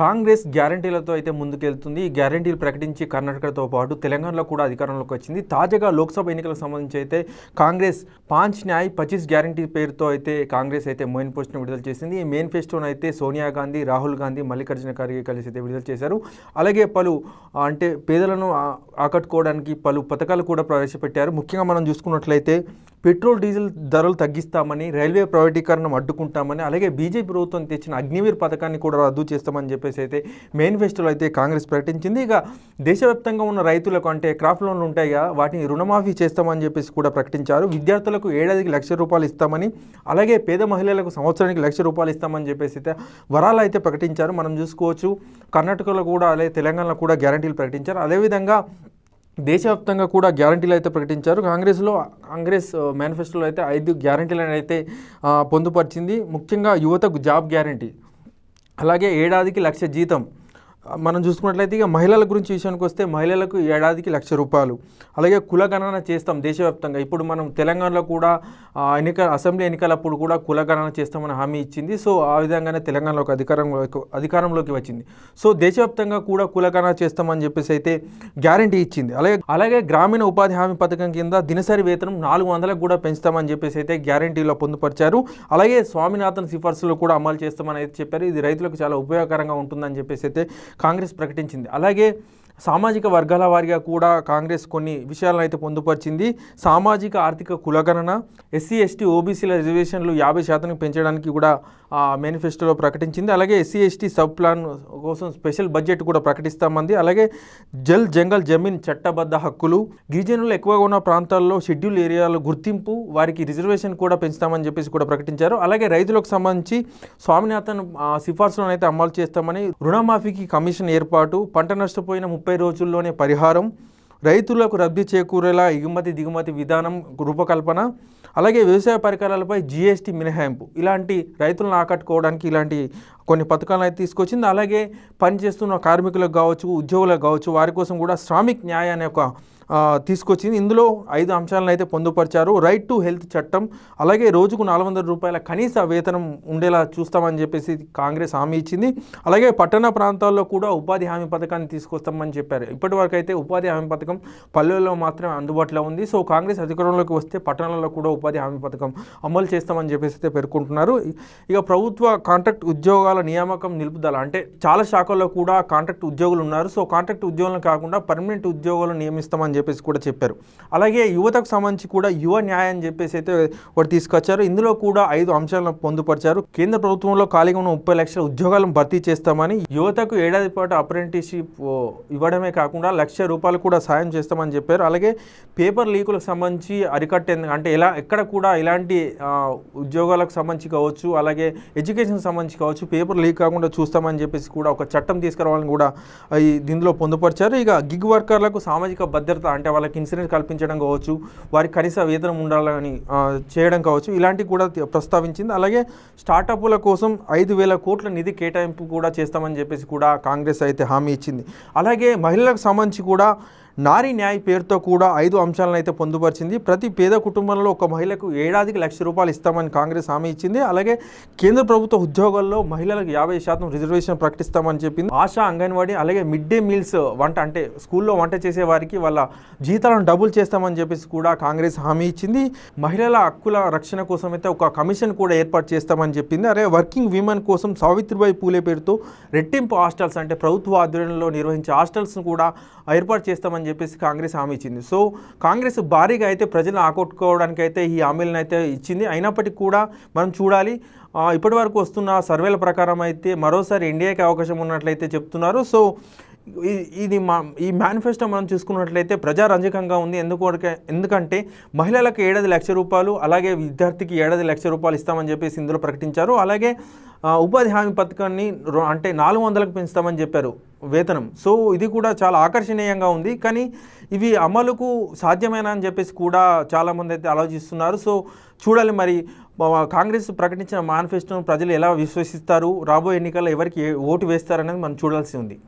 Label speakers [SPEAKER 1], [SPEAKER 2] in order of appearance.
[SPEAKER 1] కాంగ్రెస్ గ్యారంటీలతో అయితే ముందుకెళ్తుంది. ఈ గ్యారంటీలు ప్రకటించి కర్ణాటకతో పాటు తెలంగాణలో కూడా అధికారంలోకి వచ్చింది. తాజాగా లోక్సభ ఎన్నికలకు సంబంధించి అయితే కాంగ్రెస్ పాంచ్ న్యాయ్ పచీస్ గ్యారంటీ పేరుతో అయితే కాంగ్రెస్ అయితే మెయిన్ పోస్ట్ను విడుదల చేసింది. ఈ మేనిఫెస్టోను ఫెస్టోను అయితే సోనియా గాంధీ రాహుల్ గాంధీ మల్లికార్జున ఖర్గే కలిసి అయితే విడుదల చేశారు. అలాగే పలు అంటే పేదలను ఆకట్టుకోవడానికి పలు పథకాలు కూడా ప్రవేశపెట్టారు. ముఖ్యంగా మనం చూసుకున్నట్లయితే పెట్రోల్ డీజిల్ ధరలు తగ్గిస్తామని రైల్వే ప్రైవేటీకరణం అడ్డుకుంటామని అలాగే బీజేపీ ప్రభుత్వం తెచ్చిన అగ్నివీర్ పథకాన్ని కూడా రద్దు చేస్తామని చెప్పి చెప్పేసి అయితే మేనిఫెస్టోలో అయితే కాంగ్రెస్ ప్రకటించింది. ఇక దేశవ్యాప్తంగా ఉన్న రైతులకు అంటే క్రాప్ లోన్లు ఉంటాయిగా వాటిని రుణమాఫీ చేస్తామని చెప్పేసి కూడా ప్రకటించారు. విద్యార్థులకు ఏడాదికి లక్ష రూపాయలు ఇస్తామని అలాగే పేద మహిళలకు సంవత్సరానికి లక్ష రూపాయలు ఇస్తామని చెప్పేసి అయితే వరాలు అయితే ప్రకటించారు. మనం చూసుకోవచ్చు కర్ణాటకలో కూడా అలాగే తెలంగాణలో కూడా గ్యారంటీలు ప్రకటించారు. అదేవిధంగా దేశవ్యాప్తంగా కూడా గ్యారంటీలు అయితే ప్రకటించారు. కాంగ్రెస్లో కాంగ్రెస్ మేనిఫెస్టోలో అయితే ఐదు గ్యారంటీలను అయితే పొందుపరిచింది. ముఖ్యంగా యువతకు జాబ్ గ్యారంటీ. అలాగే ఏడాదికి లక్ష జీతం మనం చూసుకున్నట్లయితే ఇక మహిళల గురించి విషయానికి వస్తే మహిళలకు ఏడాదికి లక్ష రూపాయలు. అలాగే కులగణన చేస్తాం దేశవ్యాప్తంగా. ఇప్పుడు మనం తెలంగాణలో కూడా ఎన్నిక అసెంబ్లీ ఎన్నికలప్పుడు కూడా కులగణన చేస్తామని హామీ ఇచ్చింది. సో ఆ విధంగానే తెలంగాణలోకి అధికారంలోకి అధికారంలోకి వచ్చింది. సో దేశవ్యాప్తంగా కూడా కులగణన చేస్తామని చెప్పేసి అయితే గ్యారంటీ ఇచ్చింది. అలాగే అలాగే గ్రామీణ ఉపాధి హామీ పథకం కింద దినసరి వేతనం నాలుగు వందలకు కూడా పెంచుతామని చెప్పేసి అయితే గ్యారంటీలో పొందుపరిచారు. అలాగే స్వామినాథన్ సిఫార్సులు కూడా అమలు చేస్తామని అయితే చెప్పారు. ఇది రైతులకు చాలా ఉపయోగకరంగా ఉంటుందని చెప్పేసి అయితే కాంగ్రెస్ ప్రకటించింది. అలాగే సామాజిక వర్గాల వారిగా కూడా కాంగ్రెస్ కొన్ని విషయాలను అయితే పొందుపరిచింది. సామాజిక ఆర్థిక కులగణన ఎస్సీ ఎస్టీ ఓబీసీల రిజర్వేషన్లు యాభై శాతానికి పెంచడానికి కూడా మేనిఫెస్టోలో ప్రకటించింది. అలాగే ఎస్సీ ఎస్టీ సబ్ ప్లాన్ కోసం స్పెషల్ బడ్జెట్ కూడా ప్రకటిస్తామంది. అలాగే జల్ జంగల్ జమీన్ చట్టబద్ధ హక్కులు గిరిజనులు ఎక్కువగా ఉన్న ప్రాంతాల్లో షెడ్యూల్ ఏరియాల గుర్తింపు వారికి రిజర్వేషన్ కూడా పెంచుతామని చెప్పేసి కూడా ప్రకటించారు. అలాగే రైతులకు సంబంధించి స్వామినాథన్ సిఫార్సులను అయితే అమలు చేస్తామని రుణమాఫీకి కమిషన్ ఏర్పాటు పంట నష్టపోయిన ముప్పై రోజుల్లోనే పరిహారం రైతులకు లబ్ధి చేకూరేలా ఎగుమతి దిగుమతి విధానం రూపకల్పన అలాగే వ్యవసాయ పరికరాలపై జీఎస్టీ మినహాయింపు. ఇలాంటి రైతులను ఆకట్టుకోవడానికి ఇలాంటి కొన్ని పథకాలను అయితే తీసుకొచ్చింది. అలాగే పనిచేస్తున్న కార్మికులకు కావచ్చు ఉద్యోగులకు కావచ్చు వారి కోసం కూడా శ్రామిక్ న్యాయ అనే ఒక తీసుకొచ్చింది. ఇందులో ఐదు అంశాలను అయితే పొందుపరిచారు. రైట్ టు హెల్త్ చట్టం అలాగే రోజుకు నాలుగు వందల రూపాయల కనీస వేతనం ఉండేలా చూస్తామని చెప్పేసి కాంగ్రెస్ హామీ ఇచ్చింది. అలాగే పట్టణ ప్రాంతాల్లో కూడా ఉపాధి హామీ పథకాన్ని తీసుకొస్తామని చెప్పారు. ఇప్పటివరకు అయితే ఉపాధి హామీ పథకం పల్లెల్లో మాత్రమే అందుబాటులో ఉంది. సో కాంగ్రెస్ అధికారంలోకి వస్తే పట్టణాల్లో కూడా ఉపాధి హామీ పథకం అమలు చేస్తామని చెప్పేసి అయితే పేర్కొంటున్నారు. ఇక ప్రభుత్వ కాంట్రాక్ట్ ఉద్యోగాల నియామకం నిలుపుదల అంటే చాలా శాఖల్లో కూడా కాంట్రాక్ట్ ఉద్యోగులు ఉన్నారు. సో కాంట్రాక్ట్ ఉద్యోగులను కాకుండా పర్మనెంట్ ఉద్యోగులను నియమిస్తామని చెప్పేసి కూడా చెప్పారు. అలాగే యువతకు సంబంధించి కూడా యువ న్యాయం అని చెప్పేసి అయితే ఒకటి తీసుకొచ్చారు. ఇందులో కూడా ఐదు అంశాలను పొందుపరిచారు. కేంద్ర ప్రభుత్వంలో ఖాళీగా ఉన్న ముప్పై లక్షల ఉద్యోగాలను భర్తీ చేస్తామని యువతకు ఏడాది పాటు అప్రెంటిస్షిప్ ఇవ్వడమే కాకుండా లక్ష రూపాయలు కూడా సాయం చేస్తామని చెప్పారు. అలాగే పేపర్ లీకులకు సంబంధించి అరికట్టే అంటే ఎలా ఎక్కడ కూడా ఇలాంటి ఉద్యోగాలకు సంబంధించి కావచ్చు అలాగే ఎడ్యుకేషన్ సంబంధించి కావచ్చు పేపర్ లీక్ కాకుండా చూస్తామని చెప్పేసి కూడా ఒక చట్టం తీసుకురావాలని కూడా ఈ దీనిలో పొందుపరిచారు. ఇక గిగ్ వర్కర్లకు సామాజిక భద్రత అంటే వాళ్ళకి ఇన్సూరెన్స్ కల్పించడం కావచ్చు వారికి కనీస వేతనం ఉండాలని చేయడం కావచ్చు ఇలాంటివి కూడా ప్రస్తావించింది. అలాగే స్టార్టప్ల కోసం ఐదు వేల కోట్ల నిధి కేటాయింపు కూడా చేస్తామని చెప్పేసి కూడా కాంగ్రెస్ అయితే హామీ ఇచ్చింది. అలాగే మహిళలకు సంబంధించి కూడా నారీ న్యాయ్ పేరుతో కూడా ఐదు అంశాలను అయితే పొందుపరిచింది. ప్రతి పేద కుటుంబంలో ఒక మహిళకు ఏడాదికి లక్ష రూపాయలు ఇస్తామని కాంగ్రెస్ హామీ ఇచ్చింది. అలాగే కేంద్ర ప్రభుత్వ ఉద్యోగాల్లో మహిళలకు యాభై శాతం రిజర్వేషన్ ప్రకటిస్తామని చెప్పింది. ఆశా అంగన్వాడీ అలాగే మిడ్ డే మీల్స్ వంట అంటే స్కూల్లో వంట చేసే వారికి వాళ్ళ జీతాలను డబుల్ చేస్తామని చెప్పేసి కూడా కాంగ్రెస్ హామీ ఇచ్చింది. మహిళల హక్కుల రక్షణ కోసం అయితే ఒక కమిషన్ కూడా ఏర్పాటు చేస్తామని చెప్పింది. అరే వర్కింగ్ విమెన్ కోసం సావిత్రిబాయి పూలే పేరుతో రెట్టింపు హాస్టల్స్ అంటే ప్రభుత్వ ఆధ్వర్యంలో నిర్వహించే హాస్టల్స్ను కూడా ఏర్పాటు చేస్తామని చెప్పేసి కాంగ్రెస్ హామీ ఇచ్చింది. సో కాంగ్రెస్ భారీగా అయితే ప్రజలను ఆకట్టుకోవడానికి అయితే ఈ హామీలను అయితే ఇచ్చింది. అయినప్పటికీ కూడా మనం చూడాలి ఇప్పటి వరకు వస్తున్న సర్వేల ప్రకారం అయితే మరోసారి ఎన్డీఏకి అవకాశం ఉన్నట్లయితే చెప్తున్నారు. సో ఇది మా ఈ మేనిఫెస్టో మనం చూసుకున్నట్లయితే ప్రజారంజకంగా ఉంది. ఎందుకు ఎందుకంటే మహిళలకు ఏడాది లక్ష రూపాయలు అలాగే విద్యార్థికి ఏడాది లక్ష రూపాయలు ఇస్తామని చెప్పేసి ఇందులో ప్రకటించారు. అలాగే ఉపాధి హామీ పథకాన్ని రో- అంటే నాలుగు వందలకు పెంచుతామని చెప్పారు వేతనం. సో ఇది కూడా చాలా ఆకర్షణీయంగా ఉంది. కానీ ఇవి అమలుకు సాధ్యమేనా అని చెప్పేసి కూడా చాలామంది అయితే ఆలోచిస్తున్నారు. సో చూడాలి మరి. కాంగ్రెస్ ప్రకటించిన మేనిఫెస్టోను ప్రజలు ఎలా విశ్వసిస్తారు? రాబోయే ఎన్నికల్లో ఎవరికి ఓటు వేస్తారనేది మనం చూడాల్సి ఉంది.